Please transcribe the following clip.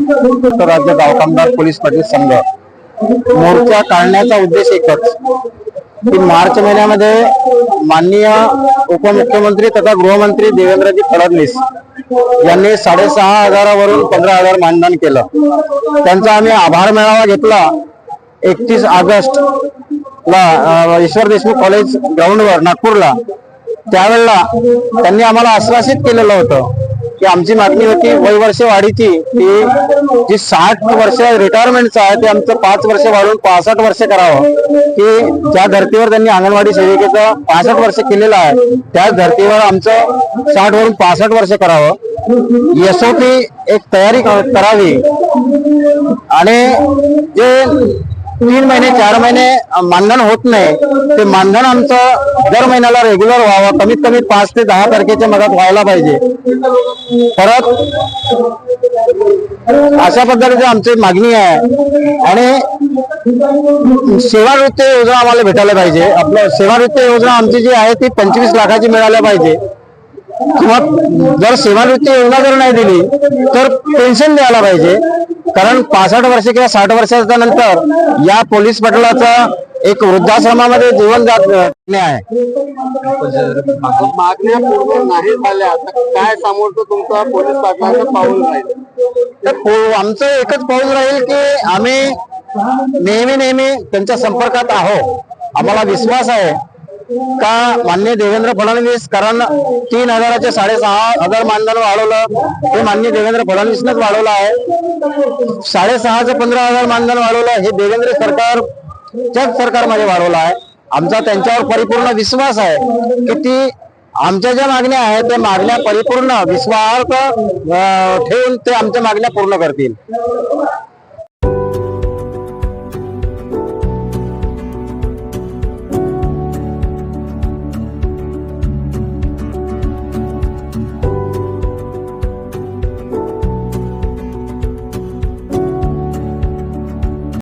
महाराष्ट्र राज्य गावकामगार पोलीस पाटील संघ. मोर्चा काढण्याचा उद्देश एकच की मार्च महिन्यामध्ये माननीय उपमुख्यमंत्री तथा गृहमंत्री देवेंद्रजी फडणवीस यांनी साडेसहा हजारावरून पंधरा हजार मानधन केलं. त्यांचा आम्ही आभार मेळावा घेतला एकतीस ऑगस्ट ला ईश्वर देशमुख कॉलेज ग्राउंडवर नागपूरला. त्यावेळेला त्यांनी आम्हाला आश्वासित केलेलं होतं की आमची मागणी होती वय वर्ष वाढीची की जी साठ वर्ष रिटायरमेंटचं आहे ते आमचं पाच वर्ष वाढून पासष्ट वर्ष करावं. की ज्या धर्तीवर त्यांनी अंगणवाडी सेविकेचं पासष्ट वर्ष केलेलं आहे त्याच धर्तीवर आमचं साठ वरून पासष्ट वर्ष करावं. एसओपी एक तयारी करावी. आणि जे तीन महिने चार महिने मानधन होत नाही. ते मानधन आमचं दर महिन्याला रेग्युलर व्हावं. कमीत कमी पाच ते दहा तारखेच्या मधात व्हायला पाहिजे. परत अशा पद्धतीची आमची मागणी आहे. आणि सेवावृत्ती योजना आम्हाला भेटायला पाहिजे. आपलं सेवावृत्ती योजना आमची जी आहे ती पंचवीस लाखाची मिळायला पाहिजे. किंवा जर सेवानिवृत्ती योजना जर नाही दिली तर पेन्शन द्यायला पाहिजे. कारण पासष्ट वर्ष किंवा साठ वर्षाच्या नंतर या पोलीस पटलाचं एक वृद्धाश्रमामध्ये जीवन जात आहे मागण्या पूर्ण नाही झाल्या तर काय समोरचं तुमचं पोलीस पाटलाचं पाऊल राहील तर पो- आमचं एकच पाऊल राहील की आम्ही नेहमी नेहमी त्यांच्या संपर्कात आहो आम्हाला विश्वास आहे. का मान्य देवेंद्र फडणवीस? कारण तीन हजाराचे साडेसहा हजार मानधन वाढवलं. हे मान्य देवेंद्र फडणवीसनंच वाढवलं आहे. साडेसहाचं पंधरा हजार मानधन वाढवलं. हे देवेंद्र सरकारच्याच सरकारमध्ये वाढवलं आहे. आमचा त्यांच्यावर परिपूर्ण विश्वास आहे की ती आमच्या ज्या मागण्या आहेत त्या मागण्या परिपूर्ण विश्वास ठेवून ते आमच्या मागण्या पूर्ण करतील.